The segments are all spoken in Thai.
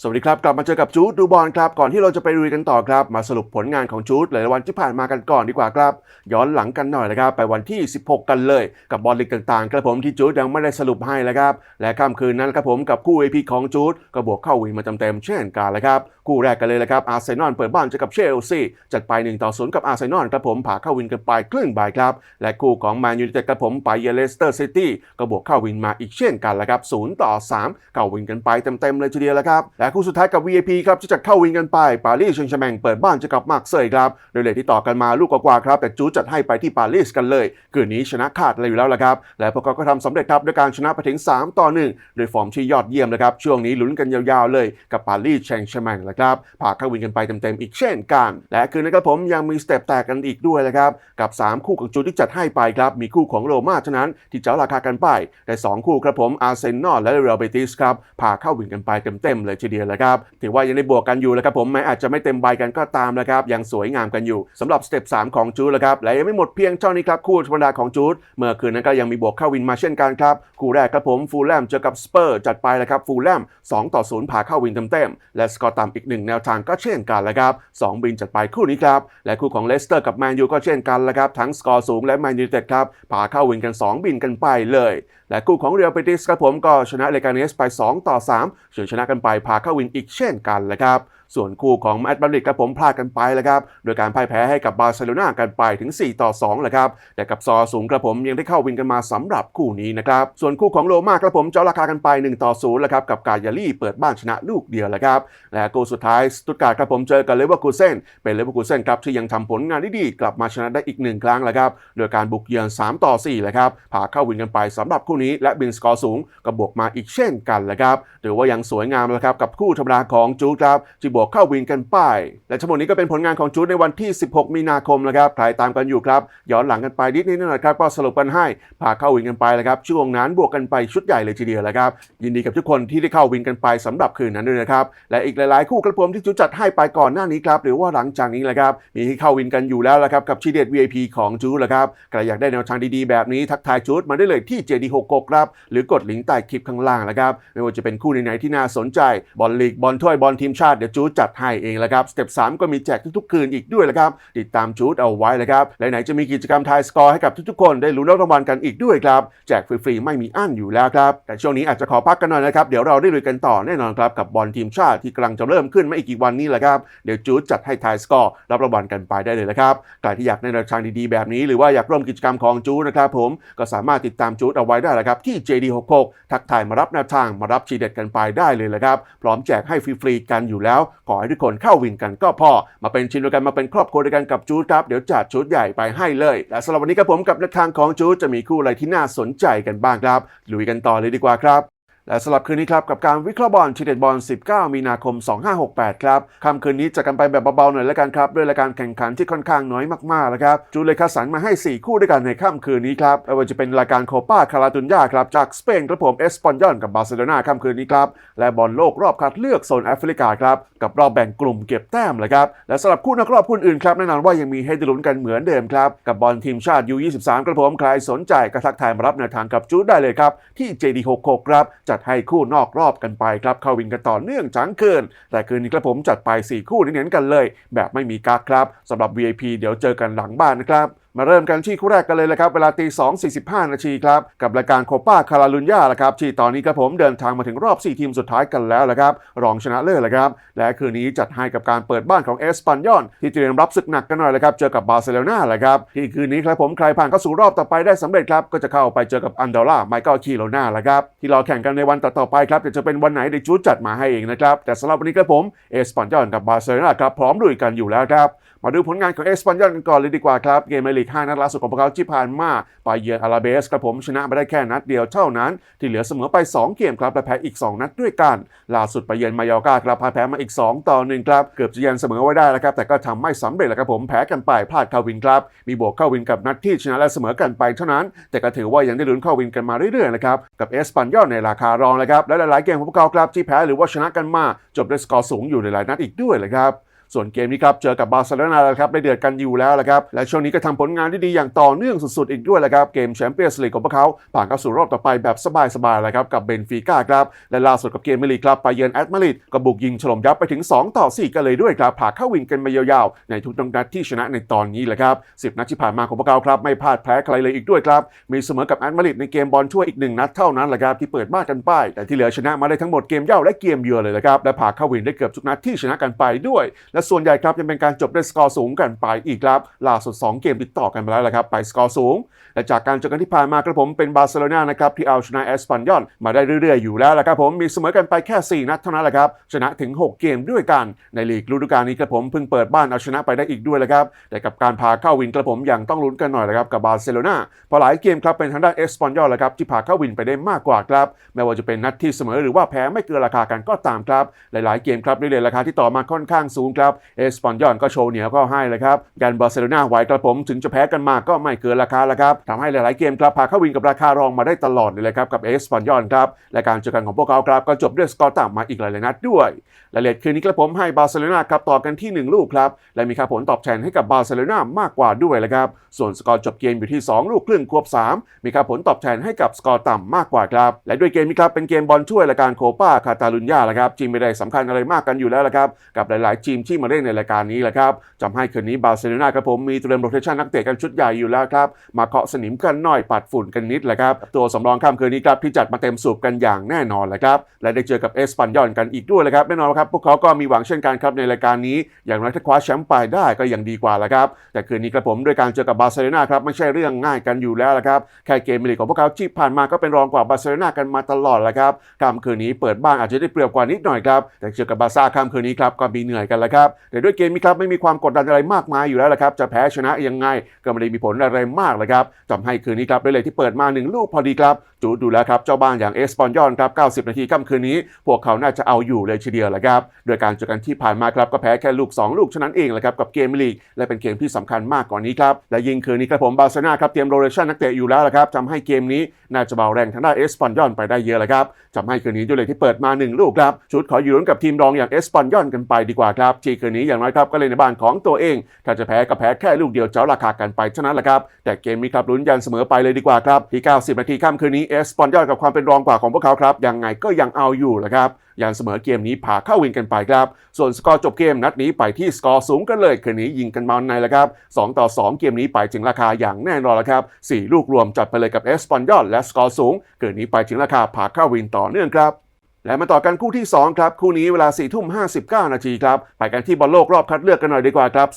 สวัสดีครับ กลับมาเจอกับจูดดูบอลครับ ก่อนที่เราจะไปลุยกันต่อครับ มาสรุปผลงานของจูดหลายวันที่ผ่านมากันก่อนดีกว่าครับ ย้อนหลังกันหน่อยนะครับ ไปวันที่ 16 กันเลย กับบอลลีกต่างๆครับผมที่จูดยังไม่ได้สรุปให้แล้วครับ และค่ำคืนนั้นครับผมกับคู่ AP ของจูดก็บวกเข้าวินมาเต็มๆเช่นกันเลยครับคู่แรกกันเลยละครับอาร์เซนอลเปิดบ้านเจอกับเชลซีจัดไป1ต่อ0กับอาร์เซนอลครับผมผ่าเข้าวินกันไปครึ่งบ่ายครับและคู่ของแมนยูไนเต็ดครับผมไปเยเลสเตอร์ซิตี้ก็บวกเข้าวินมาอีกเช่นกันละครับ0ต่อ3เข้าวินกันไปเต็มๆเลยทีเดียวละครับและคู่สุดท้ายกับ VIP ครับที่จะเข้าวินกันไป ปารีสแซงชแมงเปิดบ้านเจอกับมากเซยครับโดยเลทที่ต่อกันมาลูกกว่าๆครับแต่จูจัดให้ไปที่ปารีสกันเลย คืนนี้ชนะขาดเลยอยู่แล้วละครับ และพวกเขาก็ทำสำเร็จครับด้วยการชนะไปถึง 3 ต่อ 1 โดยฟอร์มที่ยอดเยี่ยมนะครับช่วงนี้ลุ้นกันยาวๆเลยกับปารีสแซงชแมงละครับผ่าเข้าวินกันไปเต็มๆอีกเช่นกัน และคืนนี้ครับผมยังมีสเต็ปแตกกันอีกด้วยนะครับกับ 3 คู่ของจูที่จัดให้ไปครับมีคู่ของโรม่าเท่านั้นที่เจ้าราคากันไปแต่2คู่ครับผมอาร์เซนอลและเรอัลเบติสครับผ่าเข้าวินกันไปเต็มๆเลยทีเดียวละครับ ถือว่ายังได้บวกกันอยู่แล้วครับผมแม้อาจจะไม่เต็มใบกันก็ตามนะครับยังสวยงามกันอยู่สำหรับสเต็ป3ของจูดละครับและยังไม่หมดเพียงเท่านี้ครับคู่ธรรมดาของจูดเมื่อคืนนั้นก็ยังมีบวกเข้าวินมาเช่นกันครับคู่แรกครับผมฟูลแลมเจอกับสเปอร์จัดไปแล้วครับฟูลแลม2ต่อ0ผ่าเข้าวินเต็มๆและสกอร์ต่ำอีกหนึ่งแนวทางก็เช่นกันแล้วครับสองบินจัดไปคู่นี้ครับและคู่ของเลสเตอร์กับแมนยูก็เช่นกันแล้วครับทั้งสกอร์สูงและแมนยูเต็ดครับผ่าเข้าวินกัน 2 บินกันไปเลยและคู่ของเรียลเบติสครับผมก็ชนะเลกาเนสไป 2 ต่อ3ส่วนชนะกันไปพาเข้าวินอีกเช่นกันเละครับส่วนคู่ของแมตต์มาดริดครับผมพลาดกันไปแล้วครับ โดยการพ่ายแพ้ให้กับบาร์เซโลนากันไปถึง 4 ต่อ2แหละครับ แต่กับซอสูงครับผมยังได้เข้าวินกันมาสำหรับคู่นี้นะครับ ส่วนคู่ของโรมาครับผมเจ้าราคากันไป 1 ต่อ0แหละครับ กับกายาลี่เปิดบ้านชนะลูกเดียวแหละครับ และคู่สุดท้ายสตุตการ์ดครับผมเจอกับเลเวอร์คูเซนเป็นเลเวอร์คูเซนครับที่ยังทำผลงานได้ดีกลับมาชนะได้อีกหนึ่งครั้งแหละครับ โดยการบุกเยือน3ต่อ4แหละครับ พาเข้าวินกันไปสำหรับคู่นี้ และบินสกอร์สูงก็บวกมาอีกเช่นกันแหละครับถือว่ายังสวยงามแล้วครับกับคู่ธรรมดาของจูดครับที่บวกเข้าวินกันไป และทั้งหมดนี้ก็เป็นผลงานของจูดในวันที่ 16 มีนาคมนะครับใครตามกันอยู่ครับ ย้อนหลังกันไปนิดนิดหน่อยครับก็สรุปกันให้พาเข้าวินกันไปแล้วครับช่วงนั้นบวกกันไปชุดใหญ่เลยทีเดียวแหละครับยินดีกับทุกคนที่ได้เข้าวินกันไปสำหรับคืนนั้นด้วยนะครับและอีกหลายๆ คู่กระผมที่จูดจัดให้ไปก่อนหน้านี้ครับหรือว่าหลังจากนี้แหละครับมีให้เข้าวินกันอยู่แล้วละครับกับชีเด็ด VIP ของจูดแหละครับใครอยากได้แนวทางดีๆแบบนี้ทักทายจูดมาได้เลยที่ JD66 ครับหรือกดลิงก์ใต้คลิปข้างล่างแล้วครับไม่ว่าจะเป็นคู่ไหนๆที่น่าสนใจบอลลีกบอลถ้วยบอลทีมชาติเดี๋ยวจูดจัดให้เองแล้วครับสเต็ป3ก็มีแจกทุกๆคืนอีกด้วยแล้วครับ ติดตามจูดเอาไว้เลยครับและไหนจะมีกิจกรรมทายสกอร์ให้กับทุกๆคนได้ลุ้นรับรางวัลกันอีกด้วยครับ แจกฟรีๆไม่มีอั้นอยู่แล้วครับ แต่ช่วงนี้อาจจะขอพักกันหน่อยนะครับ เดี๋ยวเราได้ลุยกันต่อแน่นอนครับ กับบอลทีมชาติที่กำลังจะเริ่มขึ้นไม่อีกกี่วันนี้แหละครับเดี๋ยวจูดจัดให้ทายสกอร์รับรางวัลกันไปได้เลยนะครับใครที่อยากได้แนวทางดีๆแบบนี้ หรือว่าอยากร่วมกิจกรรมของจูดนะครับผมก็สามารถติดตามจูดเอาไว้ได้แล้วครับที่ JD66 ทักทายมารับแนวทางมารับชีเด็ดกันไปได้เลยละครับพร้อมแจกให้ฟรีๆกันอยู่แล้วขอให้ทุกคนเข้าวินกันก็พอ มาเป็นชิ้นเดียวกันมาเป็นครอบครัวเดียวกันกับจูดครับ เดี๋ยวจัดชุดใหญ่ไปให้เลย และสำหรับวันนี้ครับผมกับแนวทางของจูดจะมีคู่อะไรที่น่าสนใจกันบ้างครับลุยกันต่อเลยดีกว่าครับ และสำหรับคืนนี้ครับกับการวิเคราะห์บอลทีเด็ดบอล 19 มีนาคม 2568 ครับค่ำคืนนี้จะกันไปแบบเบาๆหน่อยแล้วกันครับ ด้วยรายการแข่งขันที่ค่อนข้างน้อยมากๆแล้วครับจูเลยคัดสรรมาให้ 4 คู่ด้วยกันในค่ำคืนนี้ครับไม่ว่าจะเป็นรายการโคปาคาราตุนยาครับจากสเปนครับผมเอสปอนยอนกับบาร์เซโลนาค่ำคืนนี้ครับและบอลโลกรอบคัดเลือกโซนแอฟริกาครับกับรอบแบ่งกลุ่มเก็บแต้มเลยครับและสำหรับคู่นักรอบคู่อื่นครับแน่นอนว่ายังมีให้ดลุ้นกันเหมือนเดิมครับกับบอลทีมชาติ U23 ครับผมใครสนใจก็ทักทายมารับแนวทางกับจูดได้เลยครับที่ JD66 ครับจัดให้คู่นอกรอบกันไปครับเข้าวินกันต่อเนื่องทั้งคืนแต่คืนนี้ครับผมจัดไป 4 คู่เน้นๆกันเลย แบบไม่มีกักครับสำหรับ VIP เดี๋ยวเจอกันหลังบ้านนะครับ มาเริ่มกันที่คู่แรกกันเลยเลยครับ เวลาตี2 45 นาทีครับ กับรายการโคปาคาราลุนยาละครับ ที่ตอนนี้ครับผมเดินทางมาถึงรอบ 4 ทีมสุดท้ายกันแล้วละครับ รองชนะเลิศละครับ และคืนนี้จัดให้กับการเปิดบ้านของเอสปันยอน ที่เตรียมรับศึกหนักกันหน่อยลยครับ เจอกับบาร์เซโลนาละครับที่คืนนี้ครับผมใครผ่านเข้าสู่รอบต่อไปได้สำเร็จครับ ก็จะเข้าไปเจอกับอันดอร่าไมเคิลคีโรนาละครับ ที่รอแข่งกันในวันต่อๆไปครับจะเป็นวันไหนเดี๋ยวจูดจัดมาให้เองนะครับแต่สำหรับวันนี้ครับผมเอสปันยอนกับบาร์เซโลนาครับพร้อมลุยกันอยู่แล้วครับมาดูผลงานของเอสปันยอนกันก่อนเลยดีกว่าครับเกมลีก 5 นัดล่าสุดของพวกเขาที่ผ่านมาไปเยือนอาราเบสครับผมชนะมาได้แค่นัดเดียวเท่านั้น ที่เหลือเสมอไป 2 เกมครับและแพ้อีก 2 นัดด้วยกัน ล่าสุดไปเยือนมายอร์กาครับพ่ายแพ้มาอีก 2 ต่อ 1 ครับ เกือบจะยันเสมอไว้ได้แล้วครับ แต่ก็ทำไม่สำเร็จแล้วครับผมแพ้กันไปพลาดเข้าวินครับ มีบวกเข้าวินกับนัดที่ชนะและเสมอกันไปเท่านั้น แต่ก็ถือว่ายังได้ลุ้นเข้าวินกันมาเรื่อยๆนะครับกับเอสปันยอนในราคารองเลยครับและหลายๆเกมของพวกเขาครับที่แพ้หรือว่าชนะกันมาจบด้วยสกอร์สูงอยู่ในหลายนัดอีกด้วยเลยครับ ส่วนเกมนี้ครับเจอกับบาร์เซโลนาแล้วครับได้เดือดกันอยู่แล้วละครับและช่วงนี้ก็ทำผลงานได้ดีอย่างต่อเนื่องสุดๆ อีกด้วยละครับเกมแชมเปี้ยนส์ลีกของพวกเขาผ่านเข้าสู่รอบต่อไปแบบสบายๆเลยครับกับเบนฟิก้าครับและล่าสุดกับเกมเมลีครับไปเยือนแอตมาริดก็บุกยิงฉลมยับไปถึง 2 ต่อ 4 กันเลยด้วยครับผ่าเข้าวินกันมายาวๆ ในทุกนัดที่ชนะในตอนนี้แหละครับ10 นัดที่ผ่านมาของพวกเขาครับไม่พลาดแพ้ใครเลยอีกด้วยครับมีเสมอกับแอตมาริดในเกมบอลช่วยอีกหนึ่งนัดเท่านั้นแหละครับที่เปิดบ้านกันไป แต่ที่เหลือชนะมาได้ทั้งหมดเกมเย่าและเกมเยือนเลยนะครับและผ่าเข้าวินได้เกือบทุกนัดที่ชนะกันไปด้วยและส่วนใหญ่ครับยังเป็นการจบด้วยสกอร์สูงกันไปอีกครับล่าสุด 2 เกมติดต่อกันไปแล้วละครับไปสกอร์สูง และจากการเจอกันที่ผ่านมาครับผมเป็นบาร์เซโลนานะครับที่เอาชนะเอสปันยอนมาได้เรื่อยๆอยู่แล้วละครับผมมีเสมอกันไปแค่ 4 นัดเท่านั้นแหละครับชนะถึง 6 เกมด้วยกันในลีกฤดูกาลนี้ครับผมเพิ่งเปิดบ้านเอาชนะไปได้อีกด้วยละครับแต่กับการพาเข้าวินครับผมยังต้องลุ้นกันหน่อยละครับกับบาร์เซโลนาเพอหลายเกมครับเป็นทางด้านเอสปันยอนละครับที่พาเข้าวินไปได้มากกว่าครับไม่ว่าจะเป็นนัดที่เสมอหรือว่าแพ้ไม่เกินราคากันก็ตามครับหลายๆเกมครับเรื่อยๆราคาที่ต่อมาค่อนข้างสูงครับเอสปอนยอนก็โชว์เหนียวก็ให้เลยครับกันบาร์เซโลนาไหวกระผมถึงจะแพ้กันมากก็ไม่เกินราคาแล้วครับทำให้หลายๆเกมครับพาเข้าวินกับราคารองมาได้ตลอดเลยครับกับเอสปอนยอนครับและการเจอกันของพวกเขาครับก็จบด้วยสกอร์ต่ำมาอีกหลายๆนัดด้วย และเลทคืนนี้ครับผมให้บาร์เซโลนาครับต่อกันที่ 1 ลูกครับ และมีค่าผลตอบแทนให้กับบาร์เซโลนามากกว่าด้วยลยครับ ส่วนสกอร์จบเกมอยู่ที่ 2 ลูกครึ่งควบ 3 มีค่าผลตอบแทนให้กับสกอร์ต่ำมากกว่าครับ และด้วยเกมนี้ครับเป็นเกมบอลช่วยรายการโคปาคาตาลุญญาละครับจริงไม่ได้สำคัญอะไรมากกันอยู่แล้วละครับกับหลาย ๆ ทีมที่มาเล่นในรายการนี้ละครับจำให้คืนนี้บาร์เซโลนาครับผมมีเตรียมโรเทชันนักเตะกันชุดใหญ่อยู่แล้วครับมาเคาะสนิมกันหน่อยปัดฝุ่นกันนิดละครับตัวสำรองค่ำคืนนี้ครับที่จัดมาเต็มสูบกันอย่างแน่นอนละครับและได้เจอกับเอสปันยอนกันอีกด้วยลยครับแน่นอนครับพวกเขาก็มีหวังเช่นกันครับในรายการนี้ อย่างน้อยถ้าคว้าแชมป์ไปได้ก็ยังดีกว่าละครับ แต่คืนนี้ครับผมด้วยการเจอกับบาร์เซโลนาครับไม่ใช่เรื่องง่ายกันอยู่แล้วละครับ แค่เกมลีกของพวกเขาที่ผ่านมาก็เป็นรองกว่าบาร์เซโลนากันมาตลอดละครับค่ำคืนนี้เปิดบ้านอาจจะได้เปรียบกว่านิดหน่อยครับ แต่เจอกับบาซ่าค่ำคืนนี้ครับก็มีเหนื่อยกันล้วครับ แต่ด้วยเกมนี้ครับไม่มีความกดดันอะไรมากมายอยู่แล้วละครับ จะแพ้ชนะยังไงก็ไม่ได้มีผลอะไรมากเลยครับทำให้คืนนี้ครับด้เลยที่เปิดมาหนึ่งลูกพอดีครับจูดูแล้วครับเจ้าบ้านอย่างเอสปอนยอนครับ90 นาทีค่ำคืนนี้ พวกเขาน่าจะเอาอยู่เลยทีเดียวแหละครับ โดยการเจอกันที่ผ่านมาครับก็แพ้แค่ลูก 2 ลูกเท่านั้นเองแหละครับกับเกมลีกและเป็นเกมที่สำคัญมากกว่านี้ครับ และยิงคืนนี้ครับผมบาร์เซโลนาครับเตรียมโรเทชันนักเตะอยู่แล้วละครับทำให้เกมนี้น่าจะเบาแรงทางด้านเอสปอนยอนไปได้เยอะเลยครับทำให้คืนนี้ด้วยเลยที่เปิดมา 1 ลูกครับชุดขออยู่ร่วมกับทีมรองอย่างเอสปอนยอนกันไปดีกว่าครับที่คืนนี้อย่างน้อยครับก็เล่นในบ้านของตัวเอง ถ้าจะแพ้ก็แพ้แค่ลูกเดียวเจ้าราคากันไปเท่านั้นแหละครับแต่เกมนี้ครับลุ้นยันเสมอไปเลยดีกว่าครับที่ 90 นาทีค่ำคืนนี้เอสปอนยอนกับความเป็นรองกว่าของพวกเขาครับยังไงก็ยังเอาอยู่แหละครับ ยังเสมอเกมนี้ผ่าเข้าวินกันไปครับ ส่วนสกอร์จบเกมนัดนี้ไปที่สกอร์สูงกันเลยคืนนี้ยิงกันมาในแหละครับ2ต่อ 2 เกมนี้ไปถึงราคาอย่างแน่นอนแล้วครับ 4 ลูกรวมจัดไปเลยกับเอสปอนยอนและสกอร์สูงคืนนี้ไปถึงราคาผ่าเข้าวินต่อเนื่องครับ และมาต่อกันคู่ที่ 2 ครับ คู่นี้เวลา4ทุ่ม59 นาทีครับ ไปกันที่บอลโลกรอบคัดเลือกกันหน่อยดีกว่าครับ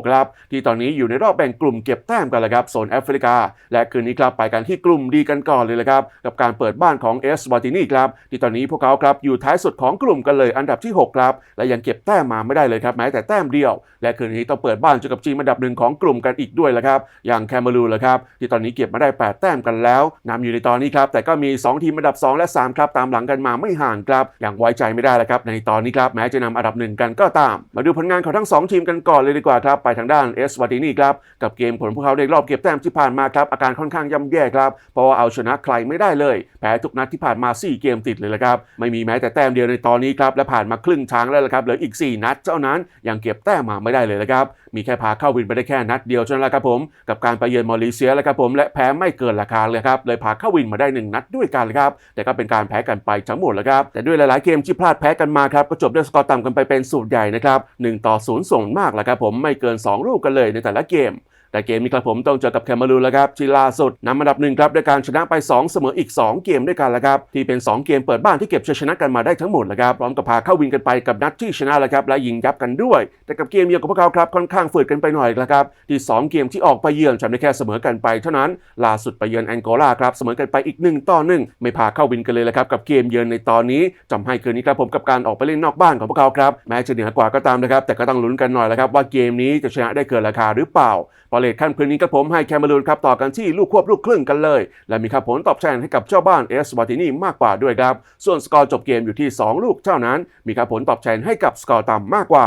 2026 ครับ ที่ตอนนี้อยู่ในรอบแบ่งกลุ่มเก็บแต้มกันแล้วครับโซนแอฟริกา และคืนนี้ครับไปกันที่กลุ่มดีกันก่อนเลยละครับ กับการเปิดบ้านของเอสวาตินีครับ ที่ตอนนี้พวกเขาครับอยู่ท้ายสุดของกลุ่มกันเลยอันดับที่ 6 ครับ และยังเก็บแต้มมาไม่ได้เลยครับแม้แต่แต้มเดียว และคืนนี้ต้องเปิดบ้านเจอกับทีมอันดับหนึ่งของกลุ่มกันอีกด้วยละครับอย่างแคมารูละครับที่ตอนนี้เก็บมาได้ 8 แต้มกันแล้วนำอยู่ในตอนนี้ครับแต่ก็มี 2 ทีมอันดับ 2 และ 3 ครับตามหลังกันมาไม่ห่างครับอย่างไว้ใจไม่ได้แล้วครับในตอนนี้ครับแม้จะนำอันดับหนึ่งกันก็ตาม มาดูผลงานของทั้ง 2 ทีมกันก่อนเลยดีกว่าครับไปทางด้านเอสวาตินีครับกับเกมผลพวกเขาในรอบเก็บแต้มที่ผ่านมาครับอาการค่อนข้างย่ำแย่ครับเพราะว่าเอาชนะใครไม่ได้เลยแพ้ทุกนัดที่ผ่านมา 4 เกมติดเลยละครับไม่มีแม้แต่แต้มเดียวในตอนนี้ครับและผ่านมาครึ่งทางแล้วละครับเหลืออีก 4 นัดเท่านั้นยังเก็บแต้มมาไม่ได้เลยละครับมีแค่พาเข้าวินไปได้แค่นัดเดียวเท่านั้นละครับผมกับการไปเยือนมอริเซียแล้วครับผมและแพ้ไม่เกินราคาเลยครับเลยพาเข้าวินมาได้หนึ่งนัดด้วยกันครับแต่ก็เป็นการแพ้กันไปทั้งหมดแล้วครับ แต่ด้วยหลายๆเกมที่พลาดแพ้กันมาครับก็จบด้วยสกอร์ต่ำกันไปเป็นสูตรใหญ่นะครับ1ต่อ0ส่งมากแล้วครับผมไม่เกิน 2 ลูกกันเลยในแต่ละเกม แต่เกมนี้ครับผมต้องเจอกับแคมารูนแล้วครับที่ล่าสุดนำอันดับหนึ่งครับด้วยการชนะไป 2 เสมออีก 2 เกมด้วยกันแล้วครับที่เป็น 2 เกมเปิดบ้านที่เก็บชัยชนะกันมาได้ทั้งหมดแล้วครับพร้อมกับพาเข้าวินกันไปกับนัดที่ชนะแล้วครับและยิงยับกันด้วย แต่กับเกมเยือนของพวกเขาครับค่อนข้างฝืดกันไปหน่อยแล้วครับที่ 2 เกมที่ออกไปเยือนทำได้แค่เสมอกันไป เท่านั้นล่าสุดไปเยือนแองโกลาครับเสมอกันไปอีก1ต่อ1ไม่พาเข้าวินกันเลยแล้วครับกับเกมเยือนในตอนนี้จำให้คืนนี้ครับผมกับการออกไปเล่นนอกบ้านของพวกเขาครับแม้จะเหนือกว่าก็ตามนะครับแต่ก็ต้องลุ้นกันหน่อยแล้วครับว่าเกมนี้จะชนะได้เกินราคาหรือเปล่าพอเลทขั้นพื้นนี้ครับผมให้แคมารูนครับต่อกันที่ลูกควบลูกครึ่งกันเลย และมีค่าผลตอบแทนให้กับเจ้าบ้านเอสวาตินีมากกว่าด้วยครับ ส่วนสกอร์จบเกมอยู่ที่ 2 ลูกเท่านั้น มีค่าผลตอบแทนให้กับสกอร์ต่ำมากกว่า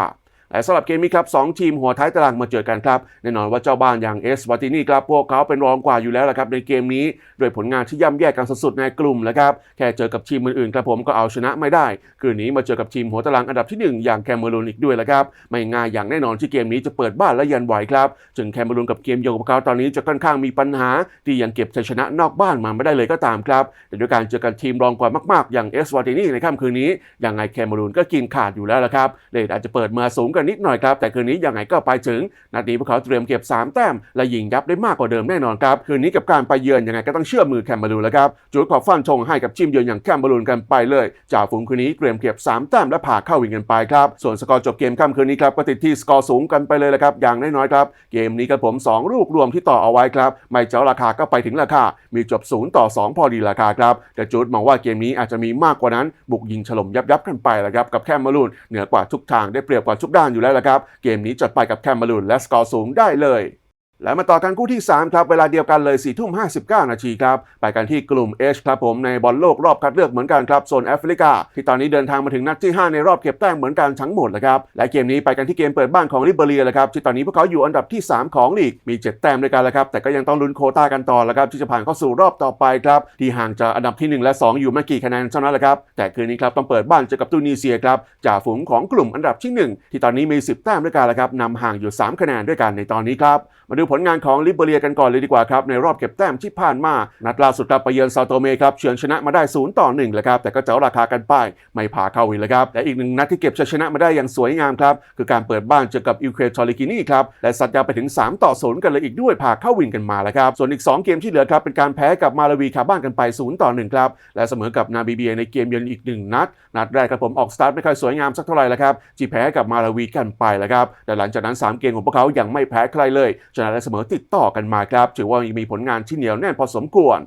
แต่สำหรับเกมนี้ครับสองทีมหัวท้ายตารางมาเจอกันครับแน่นอนว่าเจ้าบ้านอย่างเอสวาตินีครับพวกเขาเป็นรองกว่าอยู่แล้วละครับในเกมนี้ด้วยผลงานที่ย่ำแย่กันสุดๆในกลุ่มแล้วครับแค่เจอกับทีมอื่นๆครับผมก็เอาชนะไม่ได้ คืนนี้มาเจอกับทีมหัวตารางอันดับที่หนึ่งอย่างแคเมรูนอีกด้วยละครับไม่ง่ายอย่างแน่นอนที่เกมนี้จะเปิดบ้านและยันไหวครับจึงแคเมรูนกับเกมโยงของเขาตอนนี้จะค่อนข้างมีปัญหา ที่ยังเก็บชัยชนะนอกบ้านมาไม่ได้เลยก็ตามครับแต่ด้วยการเจอกันทีมรองกว่ามากๆ อย่างเอสวาตินีในค่ำคืนนี้ยังไงแคเมรูนก็กินขาดอยู่แล้วละครับเลทอาจจะเปิดมาสูงกันนิดหน่อยครับ แต่คืนนี้ยังไงก็ไปถึงนัดนี้พวกเขาเตรียมเก็บ 3 แต้ม และยิงยับได้มากกว่าเดิมแน่นอนครับคืนนี้กับการไปเยือนยังไงก็ต้องเชื่อมือแคมเบรูนแล้วครับจุดขอฟันธงให้กับทีมเยือนอย่างแคมเบรูนกันไปเลยจ่าฝูงคืนนี้เตรียมเก็บ 3 แต้มและผ่าเข้าวินกันไปครับส่วนสกอร์จบเกมค่ำคืนนี้ครับก็ติดที่สกอร์สูงกันไปเลยละครับอย่างน้อยๆครับเกมนี้ครับผมสองลูกรวมที่ต่อเอาไว้ครับไม่เจ้าราคาก็ไปถึงราคา มีจบศูนย์ต่อ 2 พอดีราคาครับแต่จูดมองว่าเกมนี้อาจจะมีมากกว่านั้น บุกยิงฉล่มยับยับกันไปละครับกับแคมเบรูนเหนือกว่าทุกทางได้เปรียบกว่าทุกด้านอยู่แล้วละครับ เกมนี้จัดไปกับแคมเบรูนและสกอร์สูงได้เลย แล้วมาต่อกันคู่ที่ 3 ครับ เวลาเดียวกันเลย4ทุ่ม59นาทีครับ ไปกันที่กลุ่ม H ครับผมในบอลโลกรอบคัดเลือกเหมือนกันครับ โซนแอฟริกา ที่ตอนนี้เดินทางมาถึงนัดที่ 5 ในรอบเก็บแต้มเหมือนกันทั้งหมดเลยครับ และเกมนี้ไปกันที่เกมเปิดบ้านของลิเบเรียเลยครับที่ตอนนี้พวกเขาอยู่อันดับที่ 3 ของลีกมี 7 แต้มด้วยกันแล้วครับแต่ก็ยังต้องลุ้นโคต้ากันต่อแล้วครับที่จะผ่านเข้าสู่รอบต่อไปครับที่ห่างจากอันดับที่ 1 และ 2 อยู่ไม่กี่คะแนนเท่านั้นแหละครับแต่คืนนี้ครับต้องเปิดบ้านเจอกับตูนิเซียครับจ่าฝูงของกลุ่มอันดับที่ 1 ที่ตอนนี้มี 10 แต้มด้วยกันแล้วครับนำห่างอยู่ 3 คะแนนด้วยกันในตอนนี้ครับมาดูผลงานของลิเบเรียกันก่อนเลยดีกว่าครับ ในรอบเก็บแต้มที่ผ่านมา นัดล่าสุดครับไปเยือนซาโตเมครับเฉือนชนะมาได้0ต่อ1เลยครับ แต่ก็เจ้าราคากันไปไม่ผ่าเข้าวินเลยครับและอีกหนึ่งนัดที่เก็บชัยชนะมาได้อย่างสวยงามครับ คือการเปิดบ้านเจอกับอิวเครนทอริกินีครับและสัตยาไปถึง 3 ต่อ0กันเลยอีกด้วยผ่าเข้าวินกันมาแล้วครับส่วนอีก 2 เกมที่เหลือครับเป็นการแพ้กับมาลาวีคาบ้านกันไป0ต่อ1ครับและเสมอกับนาบีเบียในเกมเยือนอีก1นัดนัดแรกครับผมออกสตาร์ทไม่ค่อยสวยงามสักเท่าไหร่แล้วครับจีแพ้กับมาลาวีกันไปแล้วครับแต่หลังจากนั้น 3 เกมของพวกเขายังไม่แพ้ใครเลยชนะและเสมอติดต่อกันมาครับถือว่ามีผลงานที่เหนียวแน่นพอสมควร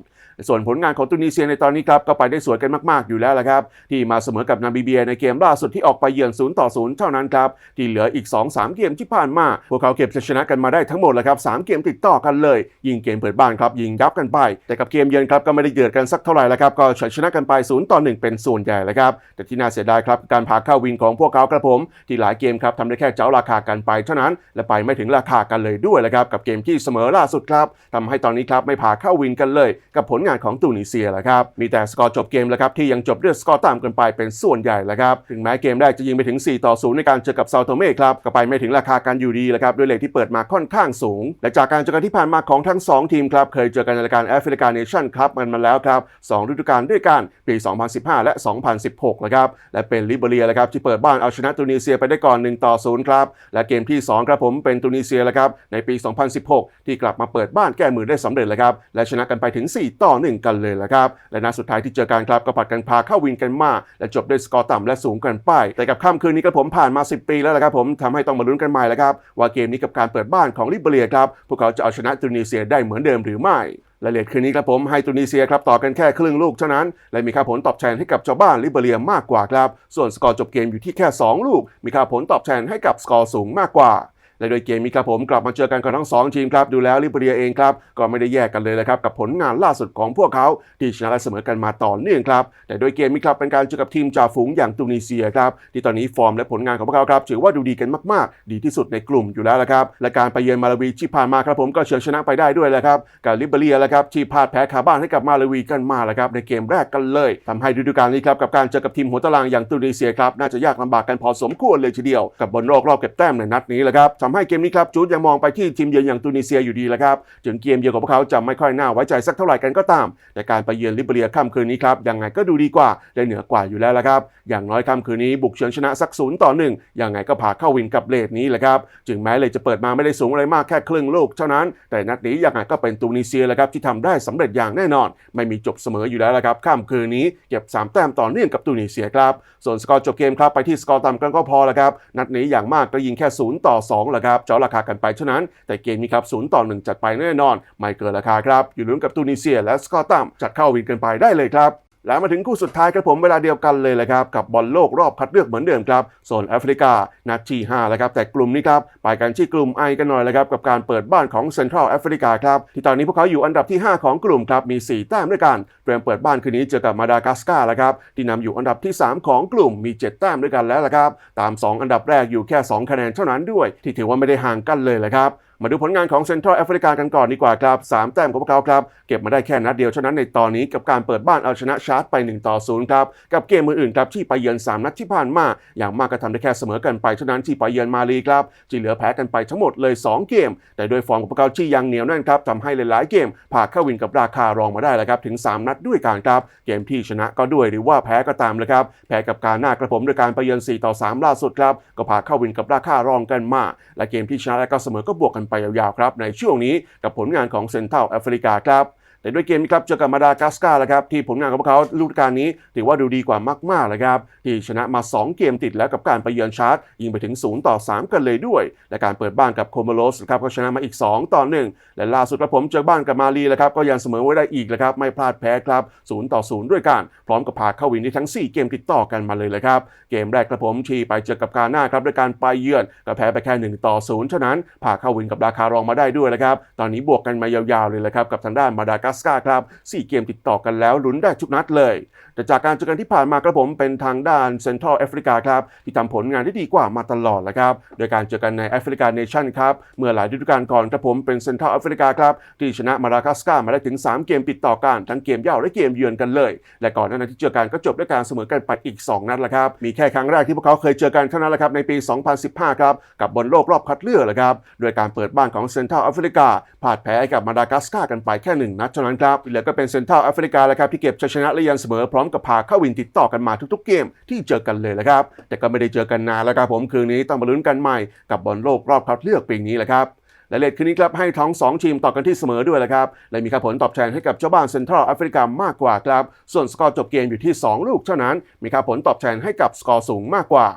ส่วนผลงานของตุนิเซียในตอนนี้ครับก็ไปได้สวยกันมากๆอยู่แล้วละครับ ที่มาเสมอกับนามิเบียในเกมล่าสุดที่ออกไปเยือน0ต่อ0เท่านั้นครับ ที่เหลืออีก 2-3 เกมที่ผ่านมา พวกเขาเก็บชัยชนะกันมาได้ทั้งหมดแล้วครับ3เกมติดต่อกันเลย ยิงเกมเปิดบ้านครับยิงยับกันไป แต่กับเกมเยือนครับก็ไม่ได้เดือดกันสักเท่าไหร่แล้วครับก็ชนะกันไป0ต่อ1เป็นส่วนใหญ่แล้วครับแต่ที่น่าเสียดายครับการพาเข้าวินของพวกเขาครับผม ที่หลายเกมครับทำได้แค่เจ้าราคากันไปเท่านั้น และไปไม่ถึงราคากันเลยด้วยล้วครับกับเกมที่เสมอล่าสุดครับทำให้ตอนนี้ครับไม่พาเข้าวินกันเลย กับผลงานของตูนิเซียแหละครับ มีแต่สกอร์จบเกมแล้วครับที่ยังจบด้วยสกอร์ตามกันไปเป็นส่วนใหญ่แหละครับ ถึงแม้เกมแรกจะยิงไปถึง 4 ต่อ 0 ในการเจอกับเซาโตเมครับ ก็ไปไม่ถึงราคากันอยู่ดีแหละครับ ด้วยเลขที่เปิดมาค่อนข้างสูง และจากการเจอกันที่ผ่านมาของทั้ง 2 ทีมครับ เคยเจอกันในรายการแอฟริกาเนชั่นครับมันมาแล้วครับ2ฤดูกาลด้วยกันปี 2015 และ 2016นะครับ และเป็นลิเบเรียแหละครับที่เปิดบ้านเอาชนะตูนิเซียไปได้ก่อน 1 ต่อ 0 ครับ และเกมที่ 2 ครับผมเป็นตูนิเซียแหละครับในปี 2016 ที่กลับมาเปิดบ้านแก้มือได้สำเร็จแล้วครับและชนะกันไปถึง 4 ต่อ1 กันเลยละครับ และนัดสุดท้ายที่เจอกันครับก็ผัดกันพาเข้าวินกันมาก และจบด้วยสกอร์ต่ำและสูงกันไป แต่กับค่ำคืนนี้ครับผมผ่านมา 10 ปีแล้วละครับผมทำให้ต้องมาลุ้นกันใหม่ล้วครับว่าเกมนี้กับการเปิดบ้านของลิเบเรียครับพวกเขาจะเอาชนะตูนิเซียได้เหมือนเดิมหรือไม่และเลทคืนนี้ครับผมให้ตูนิเซียครับต่อกันแค่ครึ่งลูกเท่านั้น และมีค่าผลตอบแทนให้กับชาวบ้านลิเบเรียมากกว่าครับ ส่วนสกอร์จบเกมอยู่ที่แค่ 2 ลูก มีค่าผลตอบแทนให้กับสกอร์สูงมากกว่า และโดยเกมนี้ครับผมกลับมาเจอกันกับทั้งสองทีมครับ ดูแล้วลิเบเรียเองครับ ก็ไม่ได้แยกกันเลยนะครับ กับผลงานล่าสุดของพวกเขา ที่ชนะและเสมอกันมาต่อเนื่องครับ แต่โดยเกมนี้ครับเป็นการเจอกับทีมจ่าฝูงอย่างตูนิเซียครับ ที่ตอนนี้ฟอร์มและผลงานของพวกเขาครับถือว่าดูดีกันมากๆ ดีที่สุดในกลุ่มอยู่แล้วละครับและการไปเยือนมาลาวีที่ผ่านมาครับผมก็เฉือนชนะไปได้ด้วยแหละครับกับลิเบเรียแหละครับที่พลาดแพ้คาบ้านให้กับมาลาวีกันมาแหละครับในเกมแรกกันเลยทำให้ฤดูกาลนี้ครับกับการเจอกับทีมหัวตารางอย่างตูนิเซียครับน่าจะยากลำบากกันพอสมควรเลยทีเดียวกับบอลโลกรอบเก็บแต้มในนัดนี้แหละครับทำให้เกมนี้ครับจูดยังมองไปที่ทีมเยือนอย่างตูนิเซียอยู่ดีแหละครับถึงเกมเยือนของพวกเขาจะไม่ค่อยน่าไว้ใจสักเท่าไหร่กันก็ตาม แต่การไปเยือนลิเบเรียค่ำคืนนี้ครับยังไงก็ดูดีกว่าได้เหนือกว่าอยู่แล้วละครับ อย่างน้อยค่ำคืนนี้บุกเฉือนชนะสักศูนย์ต่อหนึ่งยังไงก็ผ่าเข้าวินกับเลดนี้แหละครับจึงแม้เลยจะเปิดมาไม่ได้สูงอะไรมากแค่ครึ่งลูกเท่านั้น แต่นัดนี้ยังไงก็เป็นตูนิเซียแหละครับที่ทำได้สำเร็จอย่างแน่นอน ไม่มีจบเสมออยู่แล้วละครับค่ำคืนนี้เก็บ3แต้มต่อเนื่องกับตูนิเซียครับส่วนสกอร์จบเกมครับไปที่สกอร์ต่ำกันก็พอละครับนัดนี้อย่างมากก็ยิงแค่0ต่อ2แหละครับเจาะราคากันไปเท่านั้น แต่เกมนี้ครับ0ต่อ1จัดไปแน่นอน ไม่เกินราคาครับ อยู่ลุ้นกับตูนิเซียและสกอตตัมจัดเข้าวินกันไปได้เลยครับ แล้วมาถึงคู่สุดท้ายครับผมเวลาเดียวกันเลยแหละครับกับบอลโลกรอบคัดเลือกเหมือนเดิมครับโซนแอฟริกา นัดที่5แล้วครับแต่กลุ่มนี้ครับไปกันที่กลุ่มไอกันหน่อยเลยครับกับการเปิดบ้านของเซ็นทรัลแอฟริกาครับที่ตอนนี้พวกเขาอยู่อันดับที่ 5 ของกลุ่มครับมี 4 แต้มด้วยกันเตรียมเปิดบ้านคืนนี้เจอกับมาดากัสการ์แล้วครับที่นำอยู่อันดับที่ 3 ของกลุ่มมี 7 แต้มด้วยกันแล้วละครับตาม 2 อันดับแรกอยู่แค่ 2 คะแนนเท่านั้นด้วย ที่ถือว่าไม่ได้ห่างกันเลยแหละครับ มาดูผลงานของเซ็นทรัลแอฟริกากันก่อนดีกว่าครับ3แต้มของพวกเขาครับ เก็บมาได้แค่นัดเดียวเท่านั้นในตอนนี้กับการเปิดบ้านเอาชนะชาร์จไป1ต่อ0ครับกับเกมอื่นๆครับที่ไปเยือน3นัดที่ผ่านมา อย่างมากก็ทำได้แค่เสมอกันไปเท่านั้นที่ไปเยือนมาลีครับที่เหลือแพ้กันไปทั้งหมดเลย 2 เกม แต่โดยฟอร์มของพวกเขาที่ยังเหนียวแน่นครับทำให้หลายๆเกมผ่าเข้าวินกับราคารองมาได้แล้วครับถึง 3 นัดด้วยกันครับเกมที่ชนะก็ด้วยหรือว่าแพ้ก็ตามเลยครับแพ้กับการหน้ากระผมด้วยการไปเยือน4ต่อ3ล่าสุดครับก็ผ่าเข้าวินกับราคารองกันมา และเกมที่ชนะและก็เสมอก็บวกกันไปยาวๆครับในช่วงนี้กับผลงานของเซนทรัลแอฟริกาครับ แต่ด้วยเกมนี้ครับเจอกับมาดากัสการ์แล้วครับที่ผลงานของพวกเขาฤดูกาลนี้ ถือว่าดูดีกว่ามากๆเลยครับที่ชนะมา 2 เกมติดแล้วกับการไปเยือนชาร์ตยิงไปถึง 0 ต่อ 3 กันเลยด้วย และการเปิดบ้านกับโคโมโลสครับก็ชนะมาอีก 2 ต่อ 1 และล่าสุดครับผมเจอบ้านกับมาลีแล้วครับก็ยังเสมอไว้ได้อีกเลยครับไม่พลาดแพ้ครับ 0 ต่อ 0 ด้วยกันพร้อมกับพาเข้าวินที่ทั้ง 4 เกมติดต่อกันมาเลยเลยครับเกมแรกครับผมชีไปเจอกับกาหน้าครับด้วยการไปเยือนก็แพ้ไปแค่ 1 ต่อ 0 เท่านั้นพาเข้าวินกับราคารองมาได้ด้วยนะครับตอนนี้บวกกันมายาวๆเลยเลยครับกับทางด้านมาดากัสกาครับ4เกมติดต่อกันแล้วลุ้นได้ทุกนัดเลย แต่จากการเจอกันที่ผ่านมากระผมเป็นทางด้านเซ็นทรัลแอฟริกาครับที่ทำผลงานที่ดีกว่ามาตลอดแหละครับ โดยการเจอกันในแอฟริกาเนชั่นครับเมื่อหลายฤดูกาลก่อนกระผมเป็นเซ็นทรัลแอฟริกาครับที่ชนะมารากัสกามาได้ถึง 3 เกมติดต่อกันทั้งเกมเย่าและเกมเยือนกันเลย และก่อนหน้านั้นที่เจอกันก็จบด้วยการเสมอกันไปอีก 2 นัดแหละครับมีแค่ครั้งแรกที่พวกเขาเคยเจอกันเท่านั้นแหละครับในปี 2015 ครับกับบอลโลกรอบคัดเลือกแหละครับโดยการเปิดบ้านของเซ็นทรัลแอฟริกาพลาดแพ้กับมาดากัสกากันไปแค่หนึ่งนัดเท่านั้นครับเหลือก็เป็นเซ็นทรัลแอฟริกาแหละครับที่เก็บชัยชนะและยันเสมอพร้อมกับพาเข้าวินติดต่อกันมาทุกๆเกมที่เจอกันเลยแหละครับ แต่ก็ไม่ได้เจอกันนานแล้วครับผมคืนนี้ต้องมาลุ้นกันใหม่กับบอลโลกรอบคัดเลือกปีนี้แหละครับและเลทคืนนี้ครับให้ทั้งสองทีมต่อกันที่เสมอด้วยแหละครับและมีค่าผลตอบแทนให้กับเจ้าบ้านเซ็นทรัลแอฟริกามากกว่าครับส่วนสกอร์จบเกมอยู่ที่ 2 ลูกเท่านั้น มีค่าผลตอบแทนให้กับสกอร์สูงมากกว่า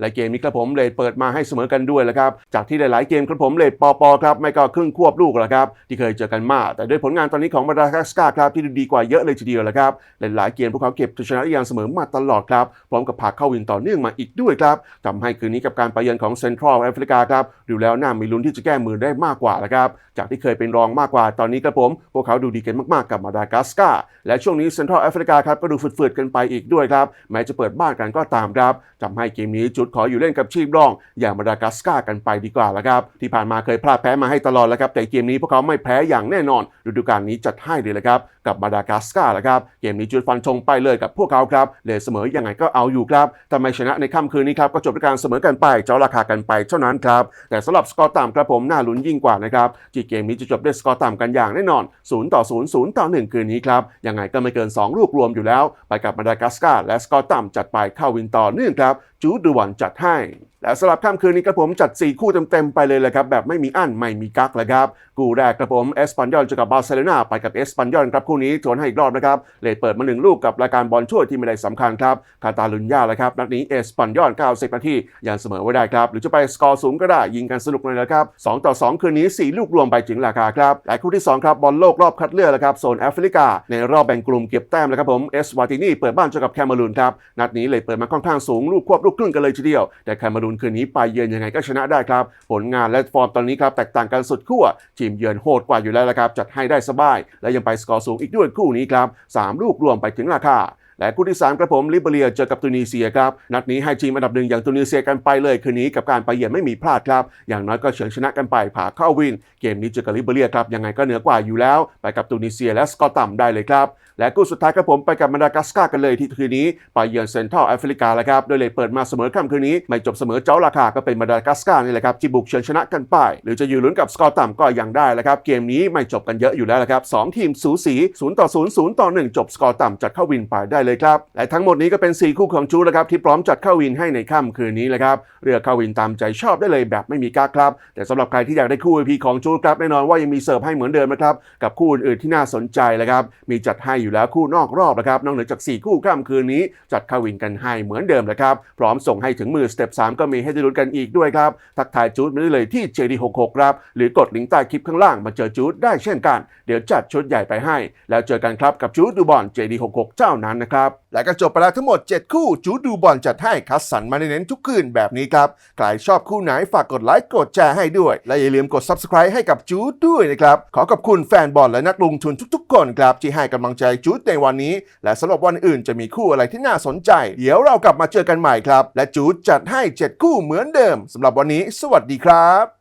และเกมนี้ครับผมเลทเปิดมาให้เสมอกันด้วยแหละครับจากที่หลายๆเกมครับผมเลทปอปอครับไม่ก็ครึ่งควบลูกแหละครับที่เคยเจอกันมาแต่ด้วยผลงานตอนนี้ของมาดากัสการ์ครับที่ดูดีกว่าเยอะเลยทีเดียวแหละครับหลายๆเกมพวกเขาเก็บชัยชนะอย่างเสมอมาตลอดครับพร้อมกับพาเข้าวินต่อเนื่องมาอีกด้วยครับทำให้คืนนี้กับการไปเยือนของเซ็นทรัลแอฟริกาครับดูแล้วน่ามีลุ้นที่จะแก้มือได้มากกว่าแหละครับจากที่เคยเป็นรองมากกว่าตอนนี้ครับผมพวกเขาดูดีกันมากๆกับมาดากัสการ์และช่วงนี้เซ็นทรัลแอฟริกาครับก็ดูฝืดๆกันไปอีกด้วยครับแม้จะเปิดบ้านกันก็ตามครับ ทำให้เกมนี้จุดขออยู่เล่นกับชีพรอง อย่างมาดากัสการ์กันไปดีกว่าละครับที่ผ่านมาเคยพลาดแพ้มาให้ตลอดแล้วครับแต่เกมนี้พวกเขาไม่แพ้อย่างแน่นอนฤดูกาลนี้จัดให้เลยละครับกับมาดากัสการ์แล้วครับเกมนี้จุดฟันธงไปเลยกับพวกเขาครับเลยเสมอยังไงก็เอาอยู่ครับทำไมชนะในค่ำคืนนี้ครับก็จบด้วยการเสมอกันไปเจ้าราคากันไปเท่านั้นครับแต่สำหรับสกอร์ต่ำครับผมน่าลุ้นยิ่งกว่านะครับที่เกมนี้จะจบด้วยสกอร์ต่ำกันอย่างแน่นอน0ต่อ0 0ต่อ1คืนนี้ครับยังไงก็ไม่เกิน2ลูกรวมอยู่แล้ว ไปกับมาดากัสการ์และสกอร์ต่ำจัดไปเข้าวินต่อเนื่องครับจูดูวันจัดให้และสำหรับค่ำคืนนี้ครับผมจัด 4 คู่เต็มๆไปเลยเลยครับแบบไม่มีอั้นไม่มีกักเลยครับ คู่แรกครับผมเอสปันยอลเจอกับบาร์เซโลนาไปกับเอสปันยอลครับคู่นี้ทวนให้อีกรอบนะครับเลดเปิดมาหนึ่งลูกกับรายการบอลช่วยที่ไม่ได้สำคัญครับคาตาลุนยาเลยครับนัดนี้เอสปันยอล90 นาทียังเสมอไว้ได้ครับ หรือจะไปสกอร์สูงก็ได้ยิงกันสนุกเลยนะครับ2ต่อ 2 คืนนี้ 4 ลูกรวมไปถึงราคาครับและคู่ที่ 2 ครับบอลโลกรอบคัดเลือกแล้วครับโซนแอฟริกา ในรอบแบ่งกลุ่มเก็บแต้มแล้วครับผมเอสวาตินีเปิดบ้านเจอกับแคเมรูนครับนัดนี้เลยเปิดมาค่อนข้างสูงลูกควบลูกครึ่งกันเลยทีเดียว แต่แคเมรูนคืนนี้ไปเยือนยังไงก็ชนะได้ครับผลงานและฟอร์มตอนนี้ครับแตกต่างกันสุดขั้วทีมเยือนโหดกว่าอยู่แล้วละครับจัดให้ได้สบาย และยังไปสกอร์สูงอีกด้วยคู่นี้ครับ3ลูกรวมไปถึงราคา และคู่ที่3ครับผมลิเบเรียเจอกับตุนิเซียครับนัดนี้ให้ทีมอันดับหนึ่งอย่างตุนิเซียกันไปเลยคืนนี้กับการไปเยือนไม่มีพลาดครับ อย่างน้อยก็เฉือนชนะกันไปผ่าเข้าวิน เกมนี้เจอกับลิเบเรียครับยังไงก็เหนือกว่าอยู่แล้ว ไปกับตุนิเซียและสกอร์ต่ำได้เลยครับและคู่สุดท้ายครับผมไปกับมาดากัสการ์กันเลยที่คืนนี้ไปเยือนเซนทรัลแอฟริกาแล้วครับโดยเลยเปิดมาเสมอค่ำคืนนี้ไม่จบเสมอเจ้าราคาก็เป็นมาดากัสการ์นี่แหละครับที่บุกเฉือนชนะกันไป หรือจะอยู่ลุ้นกับสกอร์ต่ำก็ยังได้แล้วครับเกมนี้ไม่จบกันเยอะอยู่แล้วละครับสองทีมสูสี0ต่อ0 0ต่อ1จบสกอต่ำจัดเข้าวินไปได้เลยเลยครับ และทั้งหมดนี้ก็เป็น 4 คู่ของจูดนะครับที่พร้อมจัดเข้าวินให้ในค่ำคืนนี้เลยครับเลือกเข้าวินตามใจชอบได้เลยแบบไม่มีกักครับ แต่สำหรับใครที่อยากได้คู่ VIP ของจูครับแน่นอนว่ายังมีเสิร์ฟให้เหมือนเดิมนะครับกับคู่อื่นๆที่น่าสนใจเลยครับมีจัดให้อยู่แล้วคู่นอกรอบนะครับนอกเหนือจาก 4 คู่ค่ำคืนนี้ จัดเข้าวินกันให้เหมือนเดิมนะครับพร้อมส่งให้ถึงมือสเต็ป3ก็มีให้ได้ลุ้นกันอีกด้วยครับทักทายจูดมาได้เลยที่ JD66 ครับหรือกดลิงก์ใต้คลิปข้างล่างมาเจอจูดได้เช่นกัน เดี๋ยวจัดชุดใหญ่ไปให้ แล้วเจอกันครับกับจูดดูบอล JD66 เจ้านั้นนะครับและก็จบไปแล้วทั้งหมด 7 คู่จูดูบอลจัดให้คัดสรรมาเน้นทุกคืนแบบนี้ครับ ใครชอบคู่ไหนฝากกดไลค์กดแชร์ให้ด้วย และอย่าลืมกด Subscribe ให้กับจูดด้วยนะครับ ขอขอบคุณแฟนบอลและนักลงทุนทุกๆ คนครับที่ให้กำลังใจจูดในวันนี้ และสำหรับวันอื่นจะมีคู่อะไรที่น่าสนใจ เดี๋ยวเรากลับมาเจอกันใหม่ครับ และจูดจัดให้ 7 คู่เหมือนเดิมสำหรับวันนี้ สวัสดีครับ